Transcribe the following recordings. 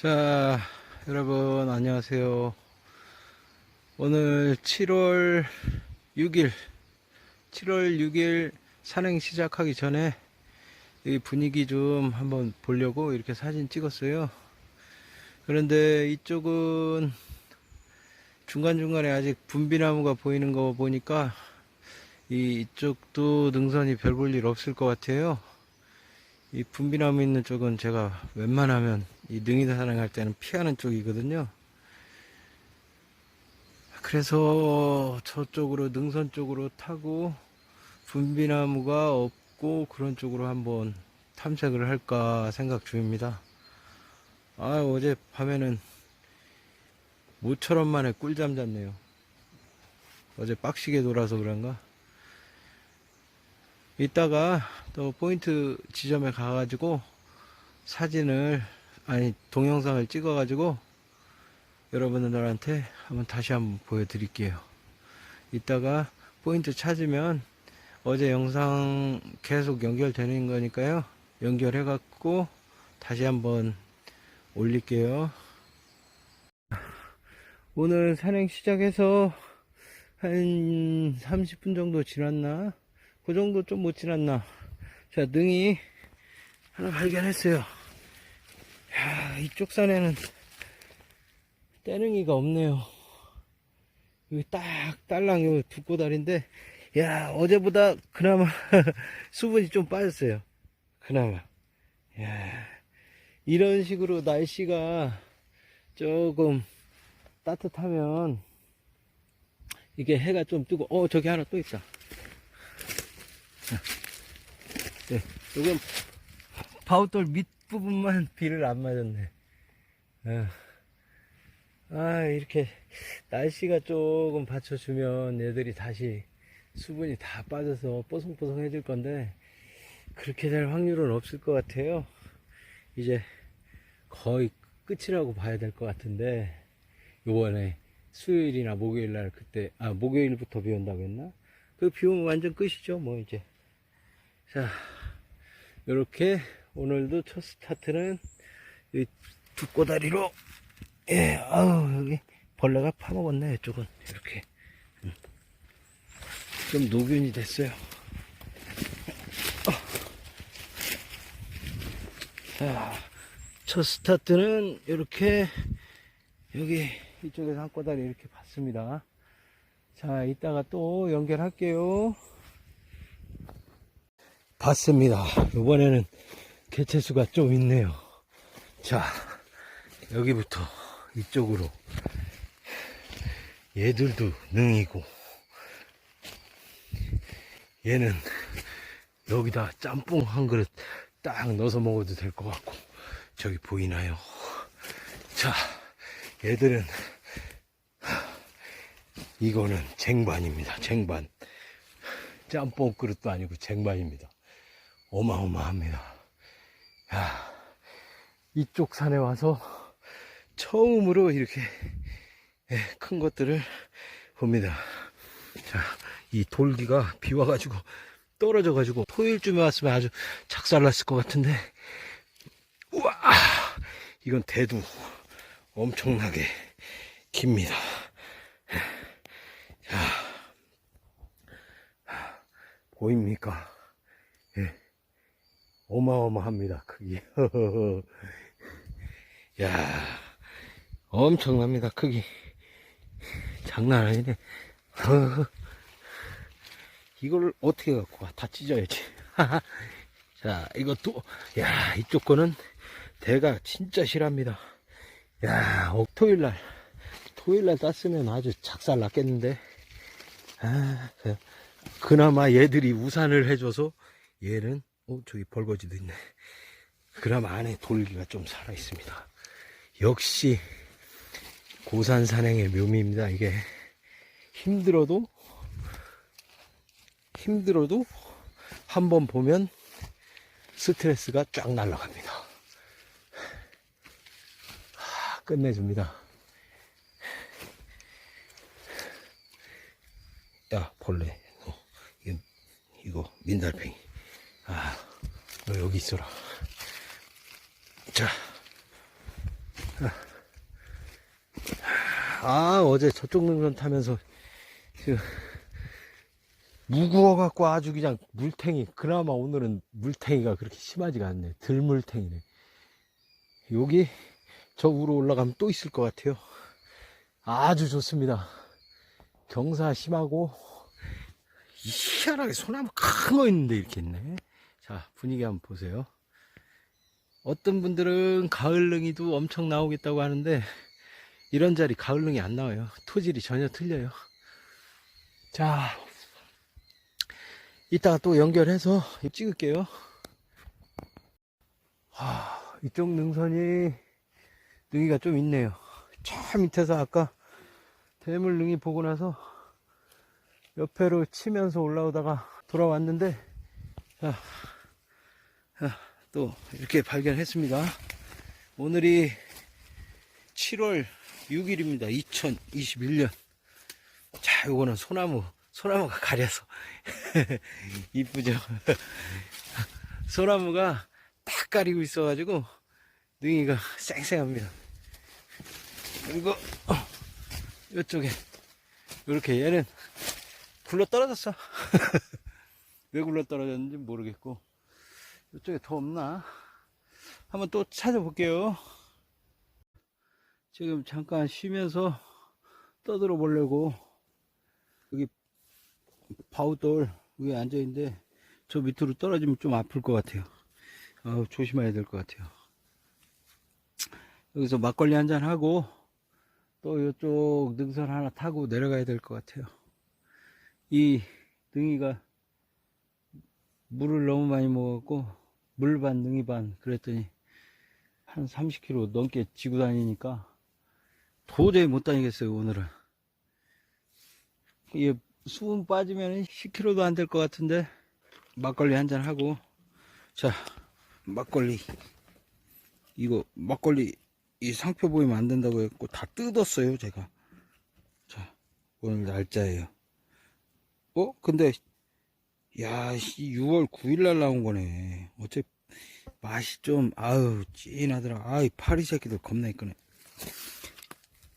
자, 여러분, 안녕하세요. 오늘 7월 6일, 7월 6일 산행 시작하기 전에 이 분위기 좀 한번 보려고 이렇게 사진 찍었어요. 그런데 이쪽은 중간중간에 아직 분비나무가 보이는 거 보니까 이- 이쪽도 능선이 별 볼 일 없을 것 같아요. 이 분비나무 있는 쪽은 제가 웬만하면 이 능이다 산행할 때는 피하는 쪽이거든요. 그래서 저쪽으로 능선 쪽으로 타고 분비나무가 없고 그런 쪽으로 한번 탐색을 할까 생각 중입니다. 아 어제 밤에는 모처럼 만에 꿀잠 잤네요. 어제 빡시게 돌아서 그런가? 이따가 또 포인트 지점에 가가지고 사진을 아니 동영상을 찍어가지고 여러분들한테 한번 다시 한번 보여드릴게요. 이따가 포인트 찾으면 어제 영상 계속 연결되는 거니까요. 연결해갖고 다시 한번 올릴게요. 오늘 산행 시작해서 한 30분 정도 지났나? 그 정도 좀 못 지났나? 자, 능이 하나 발견했어요. 야, 이쪽 산에는 떼능이가 없네요. 여기 딱 딸랑 요 두꼬다리인데, 야, 어제보다 그나마 수분이 좀 빠졌어요. 그나마. 야, 이런 식으로 날씨가 조금 따뜻하면 이게 해가 좀 뜨고, 어, 저기 하나 또 있다. 네, 요건 바우돌 밑부분만 비를 안 맞았네. 아, 아, 이렇게 날씨가 조금 받쳐주면 얘들이 다시 수분이 다 빠져서 뽀송뽀송해질 건데, 그렇게 될 확률은 없을 것 같아요. 이제 거의 끝이라고 봐야 될 것 같은데, 요번에 수요일이나 목요일 날 그때, 아, 목요일부터 비 온다고 했나? 그 비 오면 완전 끝이죠, 뭐, 이제. 자, 요렇게 오늘도 첫 스타트는 이 두꼬다리로, 예, 아우, 여기 벌레가 파먹었네, 이쪽은. 이렇게. 음. 좀 노균이 됐어요. 어. 자, 첫 스타트는 이렇게 여기 이쪽에서 한 꼬다리 이렇게 봤습니다. 자, 이따가 또 연결할게요. 봤습니다. 이번에는 개체수가 좀 있네요. 자, 여기부터 이쪽으로. 얘들도 능이고, 얘는 여기다 짬뽕 한 그릇 딱 넣어서 먹어도 될 것 같고, 저기 보이나요? 자, 얘들은 이거는 쟁반입니다. 쟁반. 짬뽕 그릇도 아니고 쟁반입니다. 어마어마합니다. 야, 이쪽 산에 와서 처음으로 이렇게 예, 큰 것들을 봅니다. 자, 이 돌기가 비 와가지고 떨어져가지고 토요일쯤에 왔으면 아주 작살났을 것 같은데, 우와! 이건 대두 엄청나게 깁니다. 보입니까? 예. 어마어마합니다, 크기. 야 엄청납니다, 크기. 장난 아니네. 이걸 어떻게 갖고 와? 다 찢어야지. 자, 이것도, 야, 이쪽 거는 대가 진짜 실합니다. 야, 어, 토요일날, 토요일날 땄으면 아주 작살 났겠는데. 아, 그, 그나마 얘들이 우산을 해줘서 얘는 어 저기 벌거지도 있네. 그나마 안에 돌기가 좀 살아 있습니다. 역시 고산 산행의 묘미입니다 이게. 힘들어도 힘들어도 한번 보면 스트레스가 쫙 날아갑니다. 하, 끝내줍니다. 야 벌레. 너, 이거, 이거 민달팽이 아 너 여기 있어라 자 아, 어제 저쪽 능선 타면서, 그, 무거워갖고 아주 그냥 물탱이, 그나마 오늘은 물탱이가 그렇게 심하지가 않네. 덜 물탱이네. 여기, 저 위로 올라가면 또 있을 것 같아요. 아주 좋습니다. 경사 심하고, 희한하게 소나무 큰 거 있는데 이렇게 있네. 자, 분위기 한번 보세요. 어떤 분들은 가을능이도 엄청 나오겠다고 하는데, 이런 자리 가을능이 안 나와요. 토질이 전혀 틀려요. 자, 이따가 또 연결해서 찍을게요. 아, 이쪽 능선이 능이가 좀 있네요. 저 밑에서 아까 대물 능이 보고 나서 옆에로 치면서 올라오다가 돌아왔는데, 자, 자, 또 이렇게 발견했습니다. 오늘이 7월 6일입니다. 2021년. 자, 요거는 소나무, 소나무가 가려서. 이쁘죠? 소나무가 딱 가리고 있어가지고, 능이가 쌩쌩합니다. 그리고, 어, 요쪽에, 요렇게 얘는 굴러 떨어졌어. 왜 굴러 떨어졌는지 모르겠고, 요쪽에 더 없나? 한번 또 찾아볼게요. 지금 잠깐 쉬면서 떠들어 보려고 여기 바우돌 위에 앉아 있는데 저 밑으로 떨어지면 좀 아플 것 같아요. 어, 조심해야 될 것 같아요. 여기서 막걸리 한 잔 하고 또 이쪽 능선 하나 타고 내려가야 될 것 같아요. 이 능이가 물을 너무 많이 먹었고 물반 능이 반 그랬더니 한 30km 넘게 지고 다니니까 도저히 못 다니겠어요, 오늘은. 이게 수분 빠지면 10kg도 안 될 것 같은데, 막걸리 한잔 하고, 자, 막걸리. 이거, 막걸리, 이 상표 보이면 안 된다고 했고, 다 뜯었어요, 제가. 자, 오늘 날짜예요. 어? 근데, 야, 6월 9일날 나온 거네. 어째, 맛이 좀, 아유, 찐하더라. 아이, 파리 새끼들 겁나 있거네.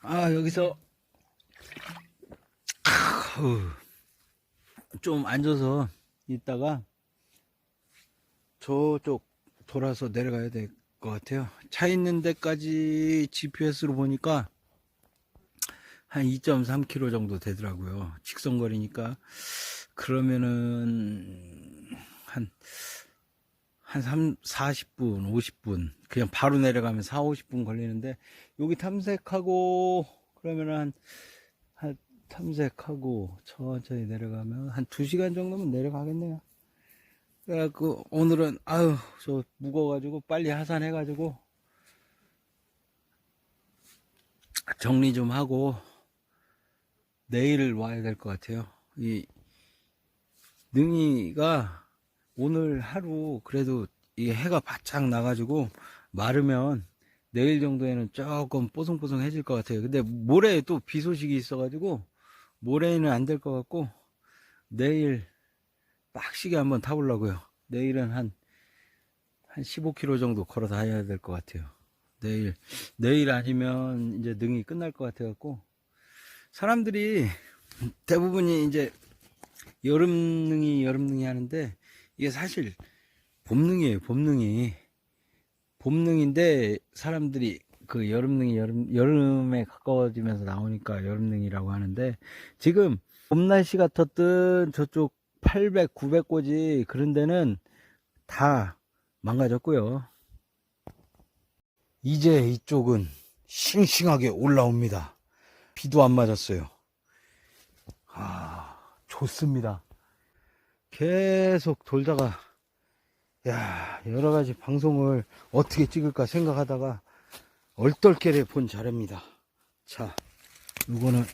아, 여기서, 아우, 좀 앉아서 있다가 저쪽 돌아서 내려가야 될 것 같아요. 차 있는 데까지 GPS로 보니까 한 2.3km 정도 되더라고요. 직선거리니까. 그러면은, 한, 한 3, 40분, 50분. 그냥 바로 내려가면 4, 50분 걸리는데, 여기 탐색하고, 그러면 한, 한, 탐색하고, 천천히 내려가면, 한 2시간 정도면 내려가겠네요. 그래갖고, 오늘은, 아유, 저, 무거워가지고, 빨리 하산해가지고, 정리 좀 하고, 내일 와야 될 것 같아요. 이, 능이가, 오늘 하루, 그래도, 이 해가 바짝 나가지고, 마르면, 내일 정도에는 조금 뽀송뽀송해질 것 같아요. 근데 모레 또 비 소식이 있어가지고 모레는 안 될 것 같고 내일 빡시게 한번 타보려고요. 내일은 한, 한 15km 정도 걸어 다녀야 될 것 같아요. 내일, 내일 아니면 이제 능이 끝날 것 같아갖고 사람들이 대부분이 이제 여름 능이, 여름 능이 하는데 이게 사실 봄능이에요, 봄능이. 봄능인데 사람들이 그 여름능이 여름 여름에 가까워지면서 나오니까 여름능이라고 하는데 지금 봄 날씨 같았던 저쪽 800, 900고지 그런 데는 다 망가졌고요. 이제 이쪽은 싱싱하게 올라옵니다. 비도 안 맞았어요. 아, 좋습니다. 계속 돌다가 야, 여러 가지 방송을 어떻게 찍을까 생각하다가 얼떨결에 본 자료입니다. 자, 요거는,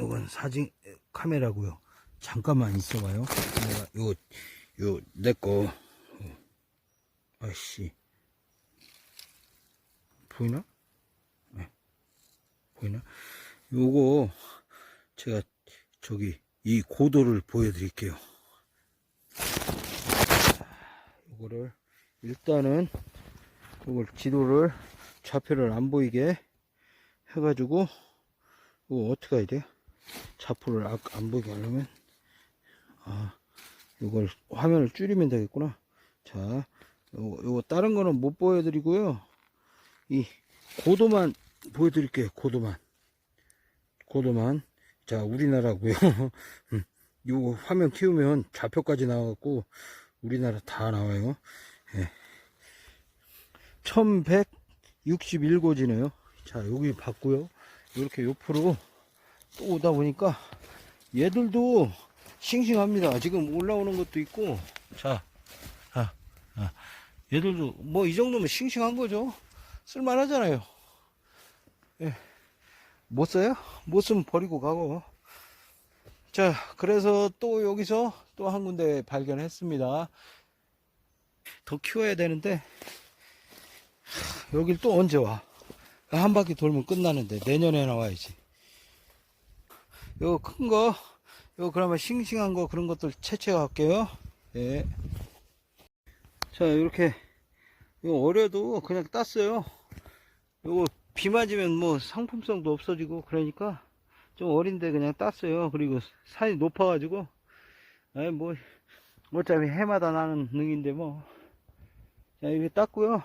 요건 사진 카메라고요 잠깐만 있어봐요. 요, 요, 내 거, 어, 아씨. 보이나? 네. 보이나? 요거, 제가, 저기, 이 고도를 보여드릴게요. 요거를 일단은 요걸 지도를 좌표를 안 보이게 해가지고 이거 어떻게 해야 돼요? 좌표를 아- 안 보이게 하려면 아 이걸 화면을 줄이면 되겠구나 자 요거, 요거 다른 거는 못 보여드리고요 이 고도만 보여드릴게요 고도만 고도만. 자 우리나라고요. 음, 요거 화면 키우면 좌표까지 나와갖고 우리나라 다 나와요. 예. 1161고지네요. 자 여기 봤고요. 이렇게 옆으로 또 오다 보니까 얘들도 싱싱합니다. 지금 올라오는 것도 있고. 자, 자, 자. 얘들도 뭐 이 정도면 싱싱한 거죠. 쓸만하잖아요. 예. 못 써요? 못 쓰면 버리고 가고 자 그래서 또 여기서 또 한 군데 발견했습니다 더 키워야 되는데 하, 여길 또 언제 와? 한 바퀴 돌면 끝나는데 내년에 나와야지. 요 큰 거, 요 그러면 싱싱한 거 그런 것들 채취해 갈게요. 예. 자 이렇게 요 어려도 그냥 땄어요. 요거 비 맞으면 뭐 상품성도 없어지고 그러니까 좀 어린데 그냥 땄어요. 그리고 산이 높아가지고 아이 뭐 어차피 해마다 나는 능인데 뭐. 자 이렇게 땄고요.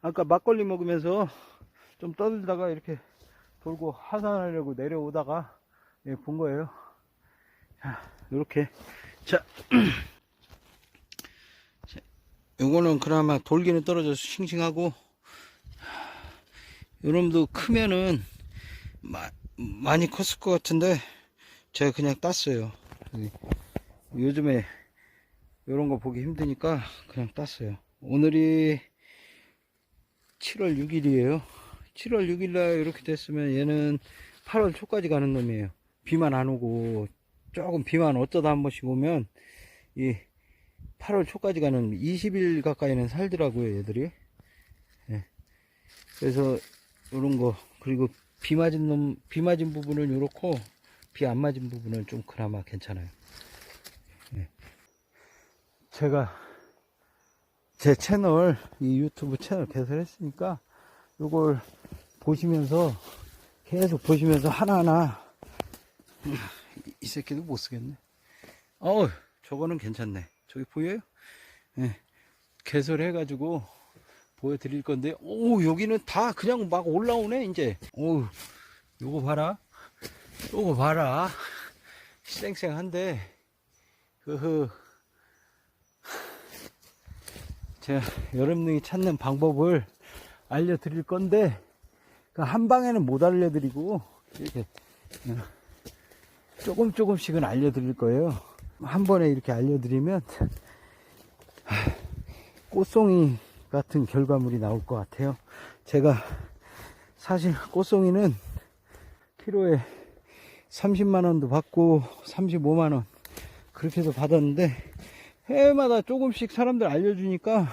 아까 막걸리 먹으면서 좀 떠들다가 이렇게 돌고 하산하려고 내려오다가 예, 본 거예요. 자, 요렇게. 자, 자, 요거는 그나마 돌기는 떨어져서 싱싱하고, 요놈도 크면은 마, 많이 컸을 것 같은데, 제가 그냥 땄어요. 여기. 요즘에 요런 거 보기 힘드니까 그냥 땄어요. 오늘이 7월 6일이에요. 7월 6일날 이렇게 됐으면 얘는 8월 초까지 가는 놈이에요. 비만 안 오고 조금 비만 어쩌다 한 번씩 오면 이 8월 초까지 가는 20일 가까이는 살더라고요 얘들이. 예. 그래서 이런 거 그리고 비 맞은 놈, 비 맞은 부분은 이렇고 비 안 맞은 부분은 좀 그나마 괜찮아요. 예. 제가 제 채널, 이 유튜브 채널 개설했으니까, 요걸 보시면서, 계속 보시면서 하나하나, 이- 이 새끼도 못 쓰겠네. 어우, 저거는 괜찮네. 저기 보여요? 예. 개설해 가지고, 보여드릴 건데, 오, 여기는 다 그냥 막 올라오네, 이제. 오, 요거 봐라. 요거 봐라. 쌩쌩한데, 흐흐. 제가 여름능이 찾는 방법을 알려드릴 건데 그한 방에는 못 알려드리고 이렇게 어, 조금 조금씩은 알려드릴 거예요. 한 번에 이렇게 알려드리면 하, 꽃송이 같은 결과물이 나올 것 같아요. 제가 사실 꽃송이는 키로에 30만 원도 받고 35만 원 그렇게도 받았는데 해마다 조금씩 사람들 알려주니까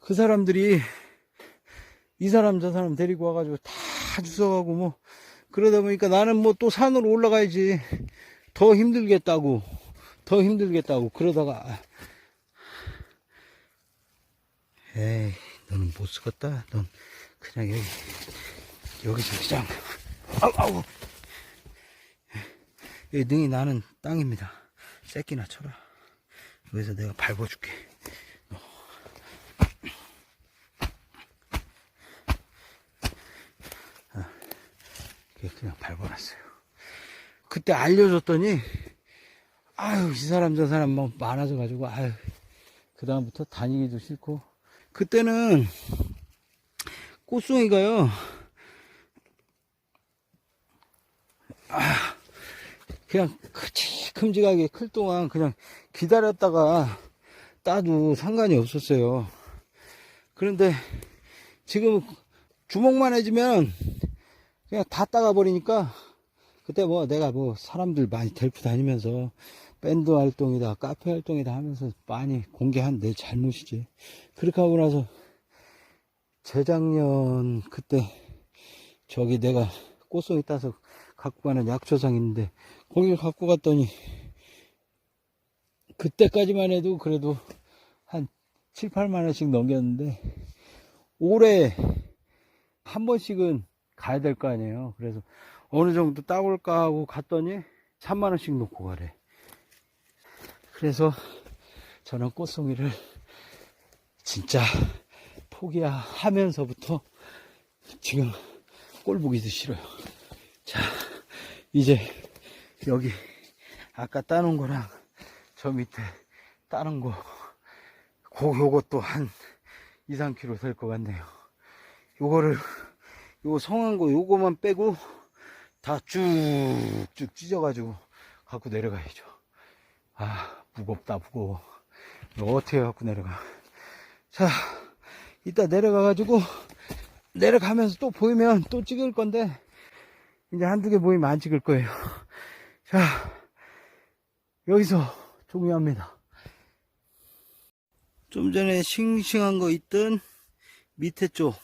그 사람들이 이 사람 저 사람 데리고 와가지고 다 주워가고 뭐 그러다 보니까 나는 뭐 또 산으로 올라가야지 더 힘들겠다고 더 힘들겠다고 그러다가 에이 너는 못 쓰겠다 넌 그냥 여기 여기서 그냥 아우 아우 여기 능이 나는 땅입니다 새끼나 쳐라 여기서 내가 밟아줄게. 아, 그냥 밟아놨어요. 그때 알려줬더니, 아유, 이 사람 저 사람 뭐 많아져가지고, 아유, 그다음부터 다니기도 싫고, 그때는 꽃송이가요, 아, 그냥 큼직하게 클 동안 그냥 기다렸다가 따도 상관이 없었어요. 그런데 지금 주먹만 해주면 그냥 다 따가 버리니까 그때 뭐 내가 뭐 사람들 많이 데리고 다니면서 밴드 활동이다 카페 활동이다 하면서 많이 공개한 내 잘못이지. 그렇게 하고 나서 재작년 그때 저기 내가 꽃송이 따서 갖고 가는 약초상 있는데 거길 갖고 갔더니 그때까지만 해도 그래도 한 7, 8만 원씩 넘겼는데 올해 한 번씩은 가야 될 거 아니에요. 그래서 어느 정도 따올까 하고 갔더니 3만 원씩 놓고 가래. 그래서 저는 꽃송이를 진짜 포기하면서부터 지금 꼴 보기도 싫어요. 자, 이제 여기 아까 따놓은 거랑 저 밑에 따는 거, 고, 요것도 한 2, 3kg 될 것 같네요. 요거를, 요거 성한 거 요거만 빼고 다 쭉쭉 찢어가지고 갖고 내려가야죠. 아, 무겁다, 무거워. 이거 어떻게 갖고 내려가. 자, 이따 내려가 가지고 내려가면서 또 보이면 또 찍을 건데 이제 한두 개 보이면 안 찍을 거예요. 자, 여기서 종료합니다. 좀 전에 싱싱한 거 있던 밑에 쪽,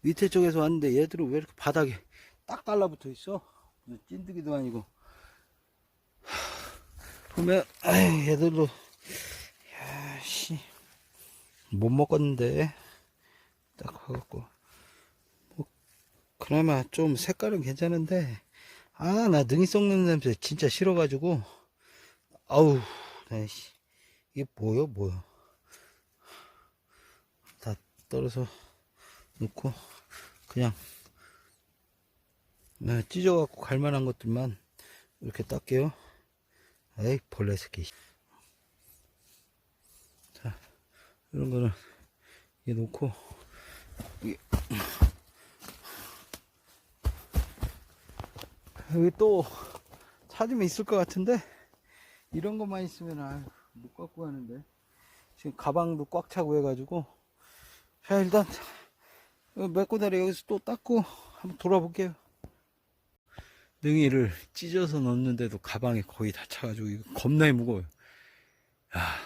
밑에 쪽에서 왔는데 얘들은 왜 이렇게 바닥에 딱 달라붙어 있어? 무슨 찐득이도 아니고. 하, 보면, 아이, 얘들도, 야, 씨, 못 먹었는데. 딱 하갖고. 뭐, 그나마 좀 색깔은 괜찮은데, 아, 나 능이 썩는 냄새 진짜 싫어가지고, 아우, 나, 씨, 이게 뭐야, 뭐야. 다 떨어서 놓고, 그냥, 네, 찢어갖고 갈 만한 것들만 이렇게 닦게요. 에이, 벌레 새끼. 자, 이런 거는, 이게 놓고, 여기 또 찾으면 있을 것 같은데? 이런 것만 있으면 못 갖고 가는데. 지금 가방도 꽉 차고 해가지고. 자 일단 메꾸다리 여기서 또 닦고 한번 돌아볼게요 능이를 찢어서 넣는데도 가방이 거의 다 차가지고 겁나게 무거워요. 야,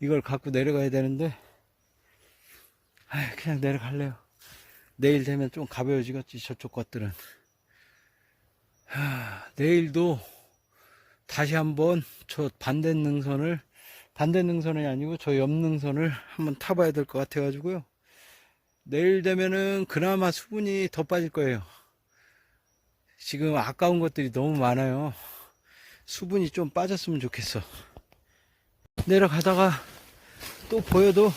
이걸 갖고 내려가야 되는데 아 그냥 내려갈래요. 내일 되면 좀 가벼워지겠지 저쪽 것들은. 하, 내일도 다시 한번 저 반대 능선을 반대 능선이 아니고 저 옆 능선을 한번 타봐야 될 것 같아 가지고요. 내일 되면은 그나마 수분이 더 빠질 거예요 지금 아까운 것들이 너무 많아요. 수분이 좀 빠졌으면 좋겠어. 내려가다가 또 보여도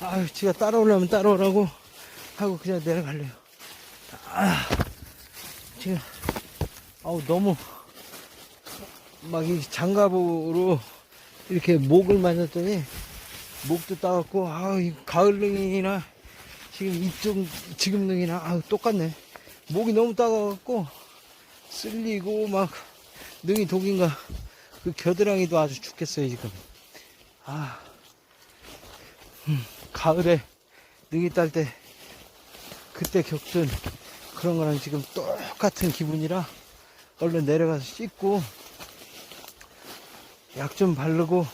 아유 지가 따라오려면 따라오라고 하고 그냥 내려갈래요. 아 지금 아우 너무 막 이 장갑으로 이렇게 목을 맞았더니 목도 따갑고 아우 이 가을능이나 지금 이쪽 지금 능이나 아우 똑같네 목이 너무 따가갖고 쓸리고 막 능이 독인가 그 겨드랑이도 아주 죽겠어요 지금 아 음, 가을에 능이 딸 때 그때 겪던 그런 거랑 지금 똑같은 기분이라 얼른 내려가서 씻고 약 좀 바르고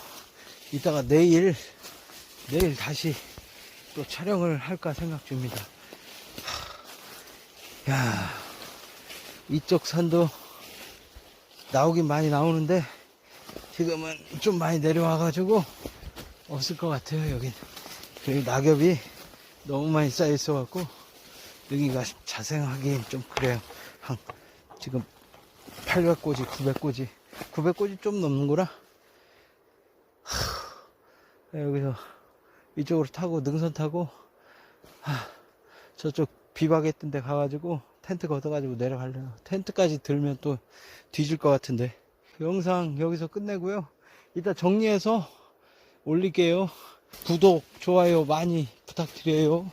이따가 내일 내일 다시 또 촬영을 할까 생각 중입니다. 하, 야 이쪽 산도 나오긴 많이 나오는데 지금은 좀 많이 내려와 가지고 없을 것 같아요 여긴 여기 낙엽이 너무 많이 쌓여 있어 갖고 여기가 자생하기엔 좀 그래요 한 지금 800꼬지, 900꼬지, 900꼬지 좀 넘는구나. 하, 여기서 이쪽으로 타고 능선 타고 하, 저쪽 비박했던 데 가가지고 텐트 걷어가지고 내려가려고 텐트까지 들면 또 뒤질 것 같은데 영상 여기서 끝내고요. 이따 정리해서 올릴게요. 구독, 좋아요 많이 부탁드려요.